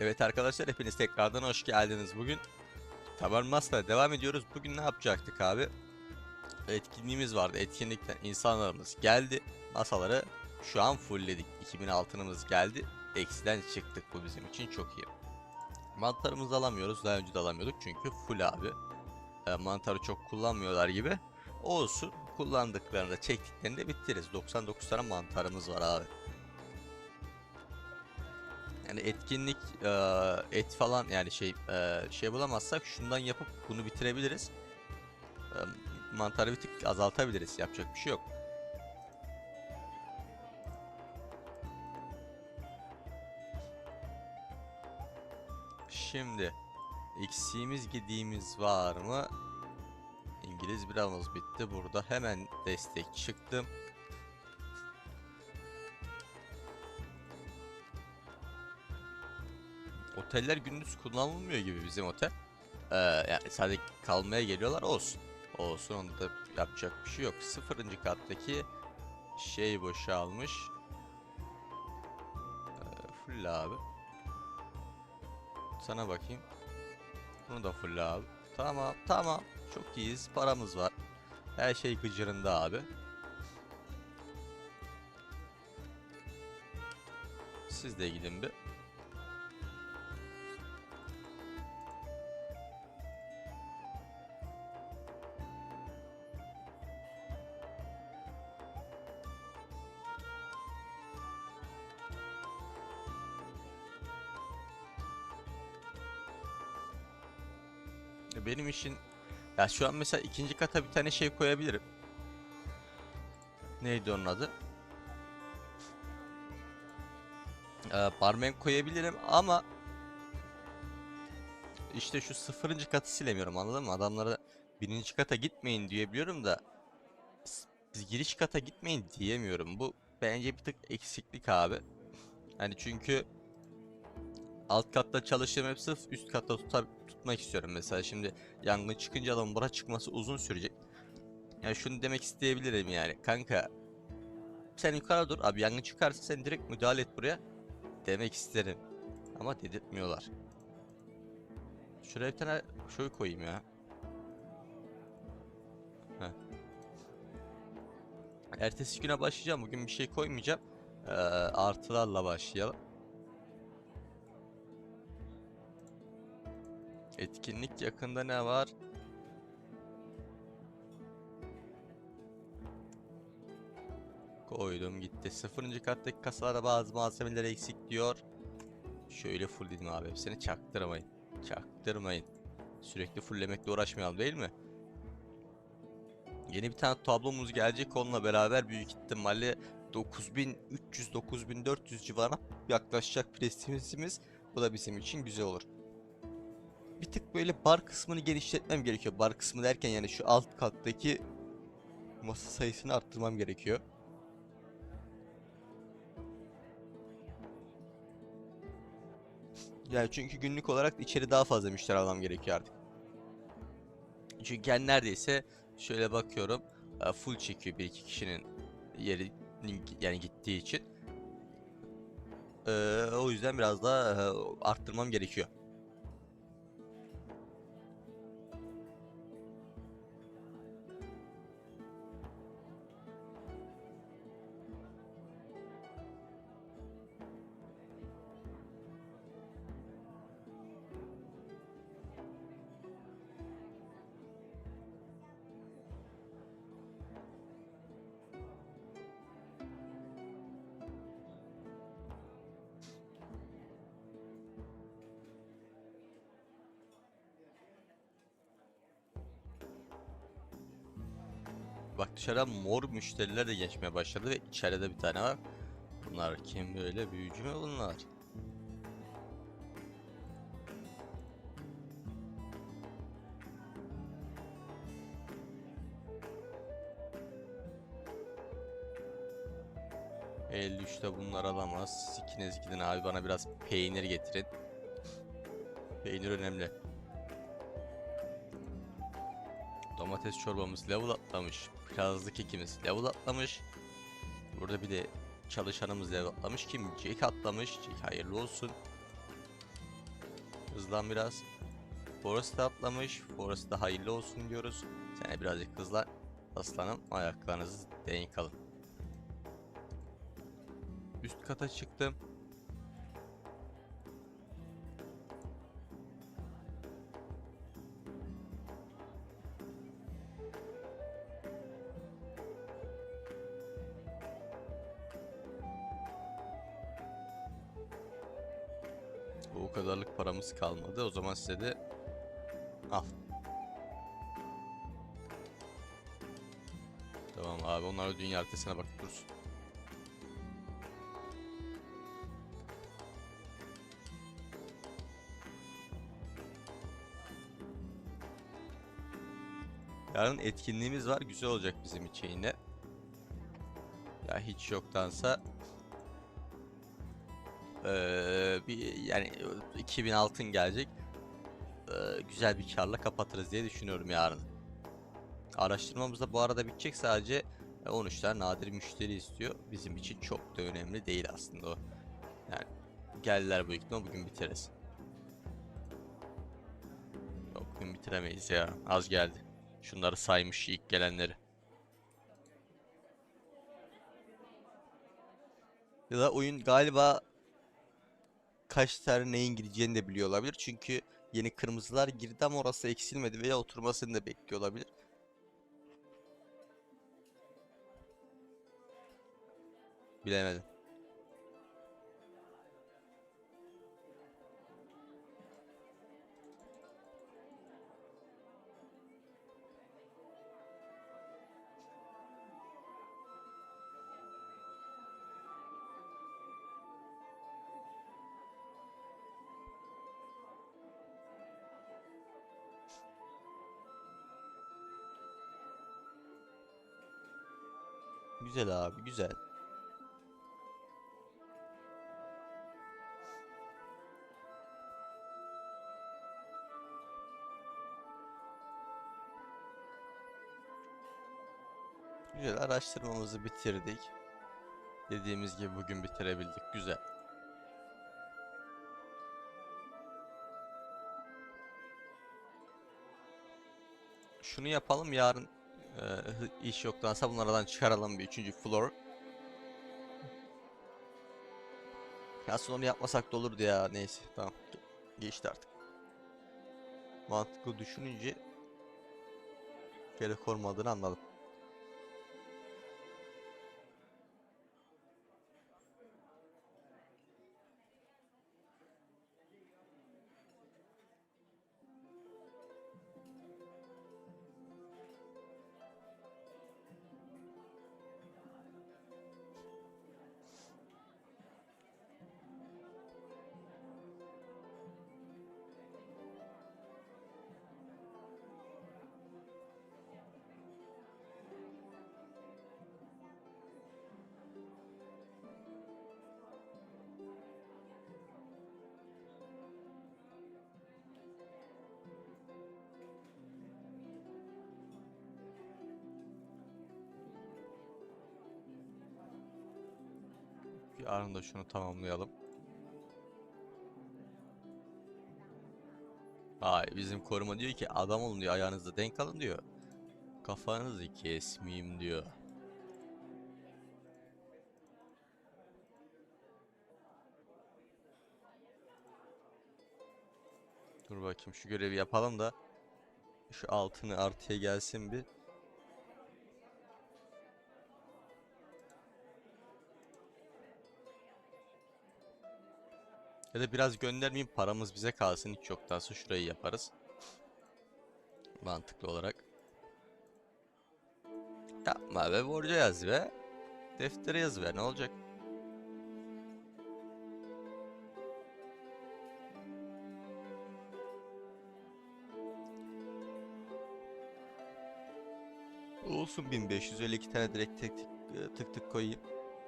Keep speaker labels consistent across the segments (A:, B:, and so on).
A: Evet arkadaşlar hepiniz tekrardan hoş geldiniz. Bugün Taban Master'a devam ediyoruz. Bugün ne yapacaktık abi? Etkinliğimiz vardı. Etkinlikten insanlarımız geldi. Masaları şu an fullledik. 2000 altınımız geldi. Eksiden çıktık bu bizim için çok iyi. Mantarımızı alamıyoruz. Daha önce de alamıyorduk çünkü full abi. E, mantarı çok kullanmıyorlar gibi. Olsun. Kullandıklarını da çektiklerini de bitiririz. 99 tane mantarımız var abi. Yani etkinlik e, et falan yani şey e, şey bulamazsak şundan yapıp bunu bitirebiliriz. E, mantarı bir tık azaltabiliriz. Yapacak bir şey yok. Şimdi eksiğimiz gediğimiz var mı? İngiliz biramız bitti. Burada hemen destek çıktım. Oteller gündüz kullanılmıyor gibi bizim otel. Ee, yani sadece kalmaya geliyorlar olsun. Olsun onda da yapacak bir şey yok. Sıfırıncı kattaki şey boşalmış. Ee, full abi. Sana bakayım. Bunu da full abi. Tamam tamam. Çok iyiyiz. Paramız var. Her şey gıcırında abi. Siz de gidin bir. Benim işin ya şu an mesela ikinci kata bir tane şey koyabilirim. Neydi onun adı? Ee, barmen koyabilirim ama işte şu sıfırıncı katı silemiyorum anladın mı? Adamlara birinci kata gitmeyin diyebiliyorum da biz giriş kata gitmeyin diyemiyorum. Bu bence bir tık eksiklik abi. Hani çünkü alt katta çalıştığım hep sırf üst katta tuta- tutmak istiyorum mesela şimdi yangın çıkınca adamın bura çıkması uzun sürecek. Yani şunu demek isteyebilirim yani kanka sen yukarı dur abi yangın çıkarsa sen direkt müdahale et buraya demek isterim. Ama dedirtmiyorlar. Şuraya bir tane şöyle koyayım ya. Heh. Ertesi güne başlayacağım. Bugün bir şey koymayacağım. Ee, artılarla başlayalım. Etkinlik yakında ne var? Koydum gitti. Sıfırıncı kattaki kasalarda bazı malzemeler eksik diyor. Şöyle full dedim abi hepsini çaktırmayın. Çaktırmayın. Sürekli fulllemekle uğraşmayalım değil mi? Yeni bir tane tablomuz gelecek onunla beraber büyük ihtimalle 9300-9400 civarına yaklaşacak prestijimiz. Bu da bizim için güzel olur bir tık böyle bar kısmını genişletmem gerekiyor. Bar kısmı derken yani şu alt kattaki masa sayısını arttırmam gerekiyor. Yani çünkü günlük olarak içeri daha fazla müşteri almam gerekiyor artık. Çünkü yani neredeyse şöyle bakıyorum e, full çekiyor bir iki kişinin yeri yani gittiği için. Ee, o yüzden biraz daha e, arttırmam gerekiyor. Bak dışarıdan mor müşteriler de geçmeye başladı ve içeride bir tane var. Bunlar kim böyle büyücü mü bunlar? ...53'te bunlar alamaz. Siz ikiniz gidin abi bana biraz peynir getirin. Peynir önemli. Domates çorbamız level atlamış. Kirazlı kekimiz level atlamış. Burada bir de çalışanımız level atlamış. Kim? Jack atlamış. Jack hayırlı olsun. Hızlan biraz. Forest da atlamış. Forest da hayırlı olsun diyoruz. Sen birazcık hızlan. Aslanım ayaklarınızı denk alın. Üst kata çıktım. Paramız kalmadı. O zaman size de al. Tamam abi onlar dünya haritasına bakıp dursun. Yarın etkinliğimiz var. Güzel olacak bizim için yine. Ya hiç yoktansa eee, bir yani 2000 altın gelecek. Eee, güzel bir karla kapatırız diye düşünüyorum yarın. Araştırmamız da bu arada bitecek sadece e, 13 tane nadir müşteri istiyor. Bizim için çok da önemli değil aslında o. Yani geldiler bu ihtimal bugün bitiririz. Yok bugün bitiremeyiz ya. Az geldi. Şunları saymış ilk gelenleri. Ya da oyun galiba kaç tane neyin gireceğini de biliyor olabilir. Çünkü yeni kırmızılar girdi ama orası eksilmedi veya oturmasını da bekliyor olabilir. Bilemedim. Güzel abi, güzel. Güzel araştırmamızı bitirdik. Dediğimiz gibi bugün bitirebildik. Güzel. Şunu yapalım yarın e, hı- iş yoktansa bunlardan çıkaralım bir üçüncü floor. Aslında onu yapmasak da olurdu ya. Neyse tamam. Ge- Geçti artık. Mantıklı düşününce gerek olmadığını anladım. Yarın da şunu tamamlayalım. Ay bizim koruma diyor ki adam olun diyor ayağınızda denk alın diyor. Kafanızı kesmeyeyim diyor. Dur bakayım şu görevi yapalım da şu altını artıya gelsin bir. Ya da biraz göndermeyeyim paramız bize kalsın hiç yoktansa şurayı yaparız. Mantıklı olarak. Yapma be borca yaz be. Deftere yaz be ne olacak? Olsun 1500 öyle iki tane direkt tek e, tık tık koyayım.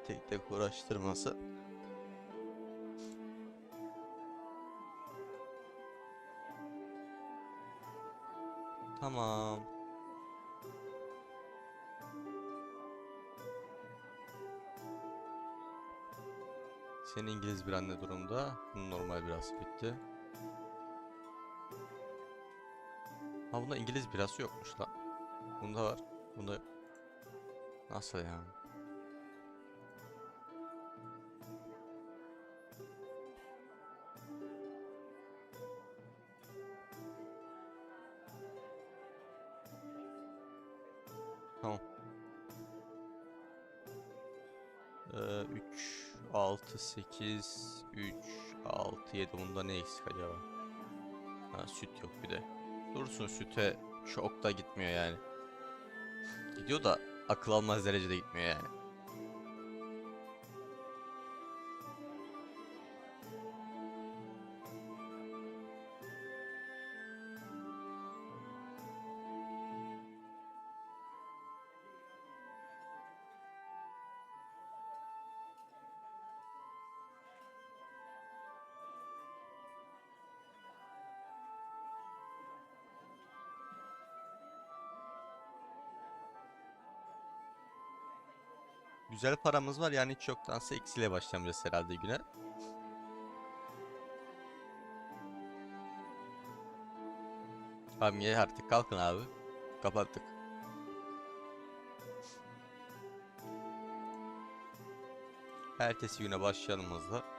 A: Tek tek uğraştırması. Tamam. Senin İngiliz bir anne durumda. Normal biraz bitti. Ha bunda İngiliz birası yokmuş lan. Bunda var. Bunda nasıl ya? Ee, 3, 6, 8, 3, 6, 7. Bunda ne eksik acaba? Ha, süt yok bir de. Dursun süte çok da gitmiyor yani. Gidiyor da akıl almaz derecede gitmiyor yani. Güzel paramız var yani hiç yoktansa eksiyle başlamayacağız herhalde güne. Ye artık kalkın abi. Kapattık. Ertesi güne başlayalım hızlı.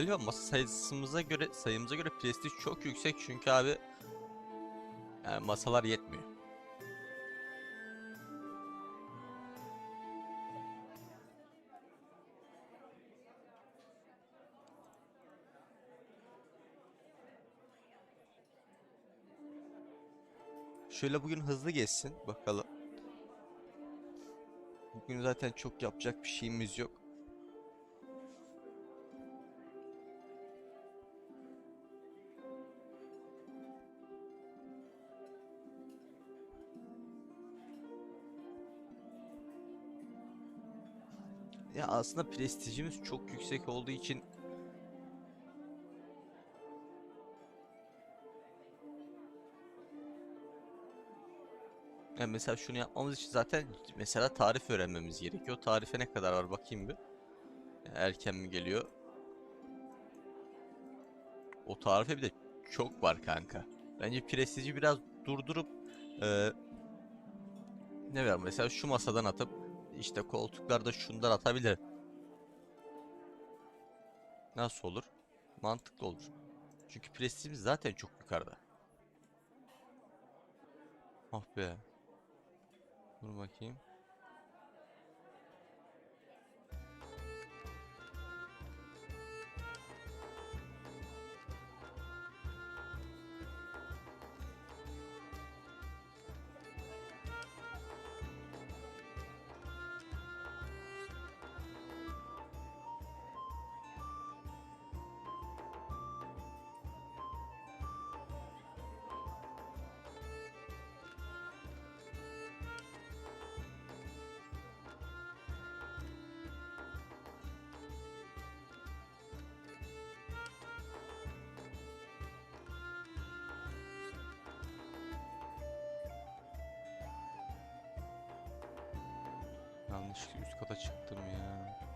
A: Galiba masa sayısımıza göre sayımıza göre prestij çok yüksek çünkü abi yani masalar yetmiyor. Şöyle bugün hızlı geçsin bakalım. Bugün zaten çok yapacak bir şeyimiz yok. Ya aslında prestijimiz çok yüksek olduğu için Yani mesela şunu yapmamız için zaten mesela tarif öğrenmemiz gerekiyor. Tarife ne kadar var bakayım bir. Erken mi geliyor? O tarife bir de çok var kanka. Bence prestiji biraz durdurup eee ne var mesela şu masadan atıp işte koltuklarda şundan atabilir. Nasıl olur? Mantıklı olur. Çünkü prestijimiz zaten çok yukarıda. Ah be. Dur bakayım. Yanlışlıkla üst kata çıktım ya.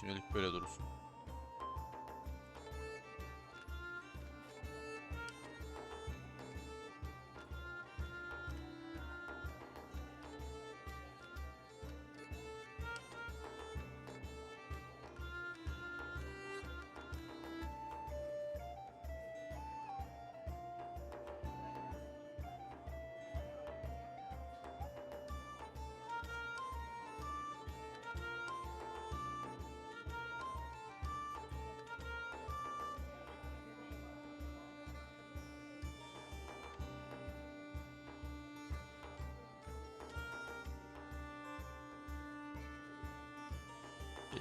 A: Şimdilik böyle dursun.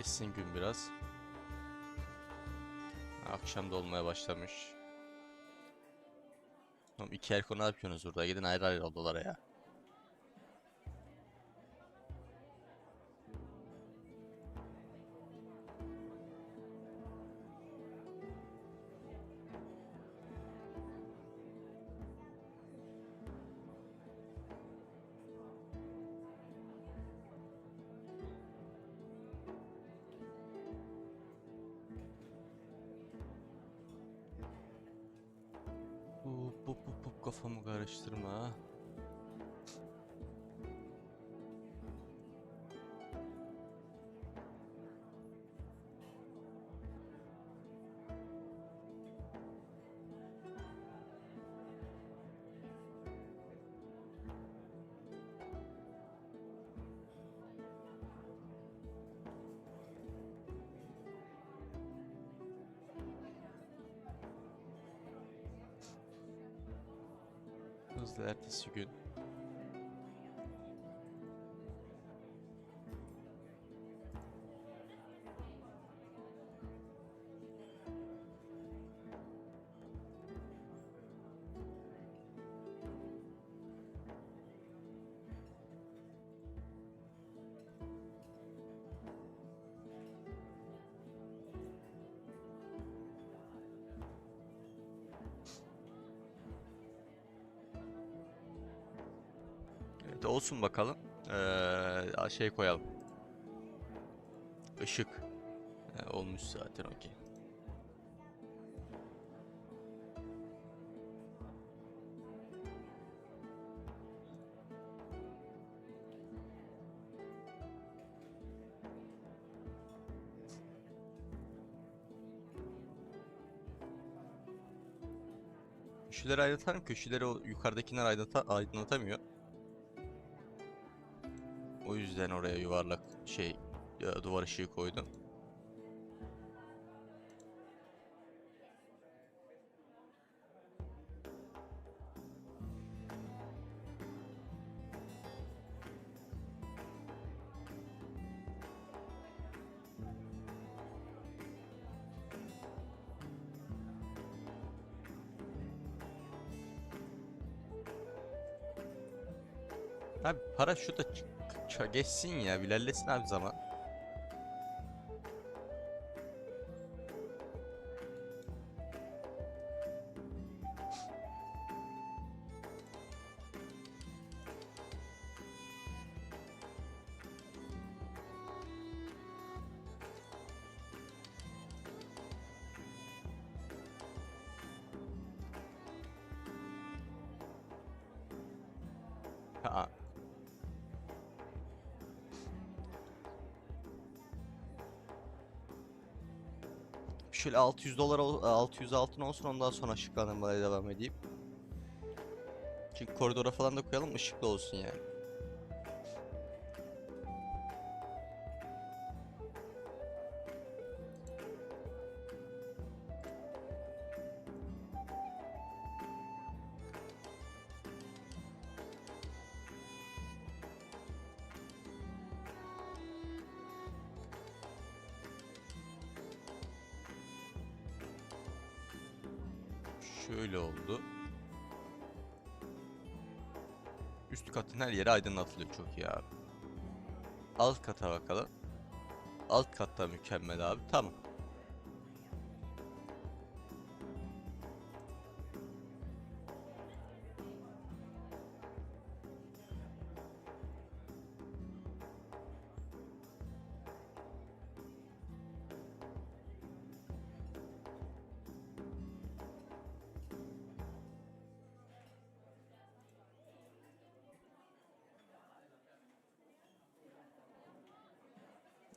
A: Geçsin gün biraz. Akşam da olmaya başlamış. Oğlum iki erko ne yapıyorsunuz burada? Gidin ayrı ayrı odalara ya. Kofa mı karıştırma. Hızlı ertesi gün. Olsun bakalım. Ee, şey koyalım. Işık. Ee, olmuş zaten okey. Köşeleri aydınlatalım. Köşeleri o yukarıdakiler aydınlata aydınlatamıyor. Yüzden oraya yuvarlak şey duvar ışığı koydum. Abi para şu da ç- ç- geçsin ya. Bir ilerlesin abi zaman. Şöyle 600 dolar ol- 600 altın olsun ondan sonra ışıklandırmaya devam edeyim. Çünkü koridora falan da koyalım ışıklı olsun yani. Şöyle oldu. Üst katın her yeri aydınlatılıyor çok iyi abi. Alt kata bakalım. Alt katta mükemmel abi. Tamam.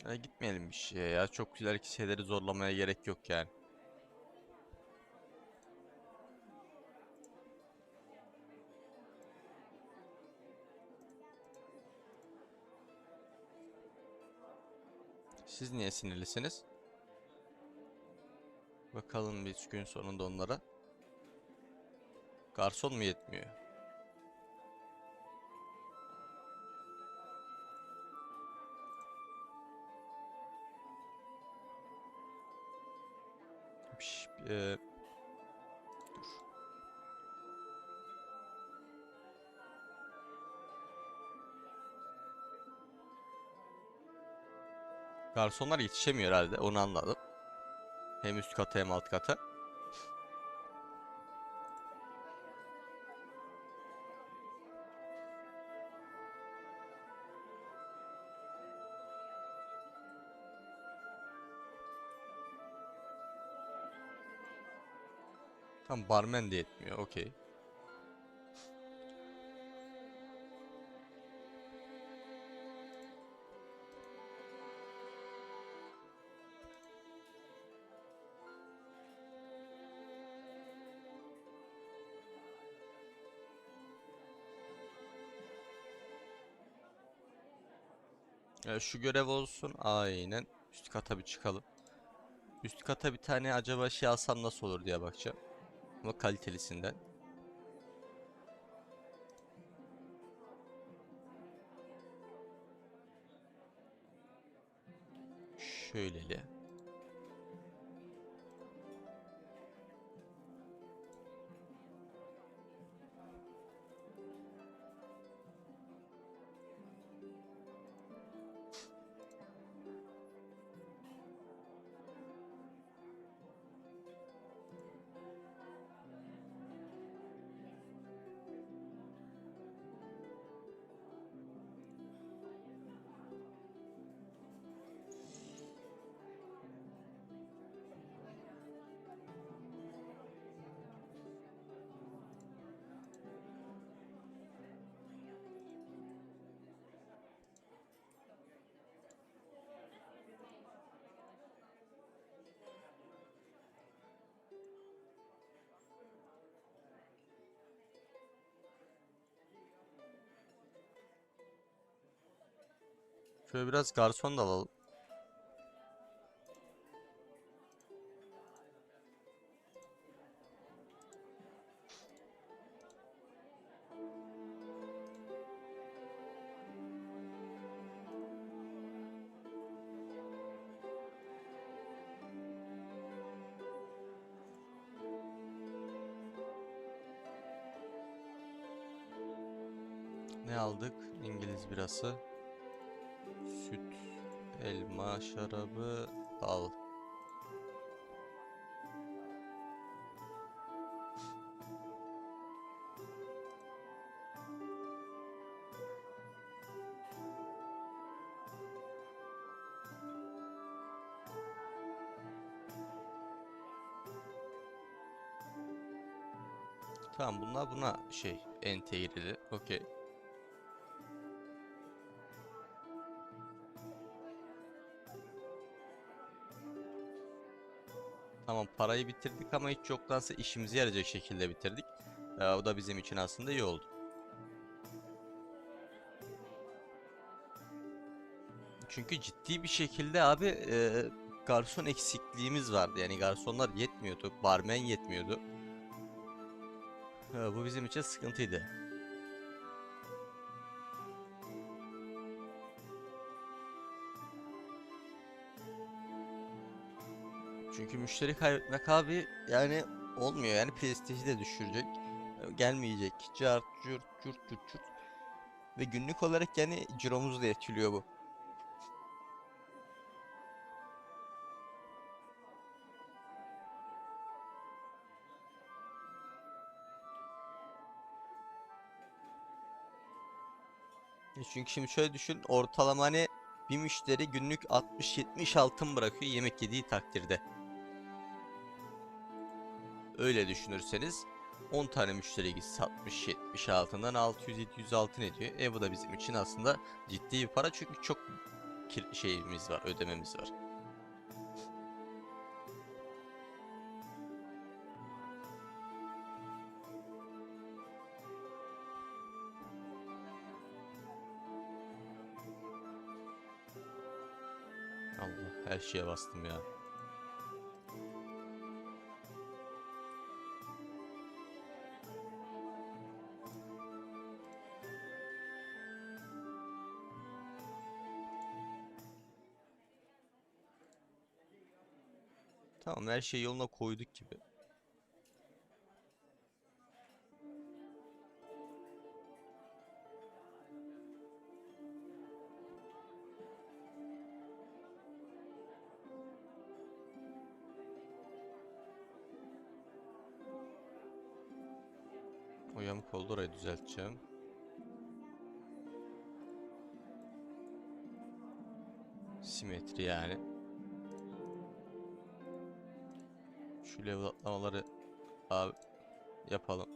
A: Ya gitmeyelim bir şeye ya. Çok ileriki şeyleri zorlamaya gerek yok yani. Siz niye sinirlisiniz? Bakalım bir gün sonunda onlara. Garson mu yetmiyor? Piş, e, dur. Garsonlar yetişemiyor herhalde onu anladım. Hem üst kata hem alt kata. Tam barmen de yetmiyor. Okey. Şu görev olsun. Aynen. Üst kata bir çıkalım. Üst kata bir tane acaba şey alsam nasıl olur diye bakacağım. Ama kalitelisinden. Şöyleli. Şöyle biraz garson da alalım. Tamam bunlar buna şey entegreli. Okey. Tamam parayı bitirdik ama hiç yoktansa işimize yarayacak şekilde bitirdik. Ee, o da bizim için aslında iyi oldu. Çünkü ciddi bir şekilde abi e, garson eksikliğimiz vardı. Yani garsonlar yetmiyordu, barmen yetmiyordu. Ee, bu bizim için sıkıntıydı. Çünkü müşteri kaybetmek abi yani olmuyor yani prestiji de düşürecek. Gelmeyecek. Cart, cürt, cürt, cürt, cürt. Ve günlük olarak yani ciromuzu da etkiliyor bu. Çünkü şimdi şöyle düşün ortalama hani bir müşteri günlük 60-70 altın bırakıyor yemek yediği takdirde. Öyle düşünürseniz 10 tane müşteri gitse 60-70 altından 600-700 altın ediyor. E bu da bizim için aslında ciddi bir para çünkü çok şeyimiz var, ödememiz var. Allah her şeye bastım ya. Tamam her şeyi yoluna koyduk gibi. Düzelteceğim. Simetri yani. Şu level atlamaları abi yapalım.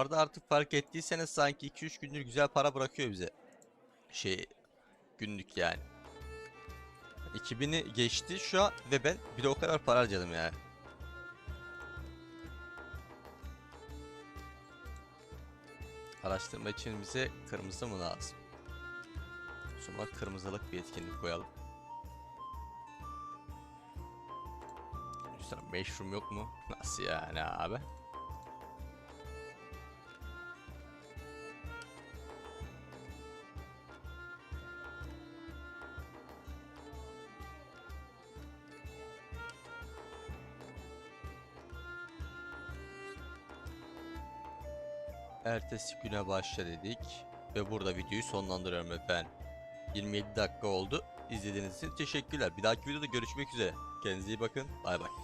A: Bu arada artık fark ettiyseniz sanki 2-3 gündür güzel para bırakıyor bize. Şey günlük yani. 2000'i geçti şu an ve ben bir de o kadar para harcadım yani. Araştırma için bize kırmızı mı lazım? Zaman kırmızılık bir etkinlik koyalım. Sana mushroom yok mu? Nasıl yani abi? Ertesi güne başla dedik ve burada videoyu sonlandırıyorum efendim. 27 dakika oldu. İzlediğiniz için teşekkürler. Bir dahaki videoda görüşmek üzere. Kendinize iyi bakın. Bay bay.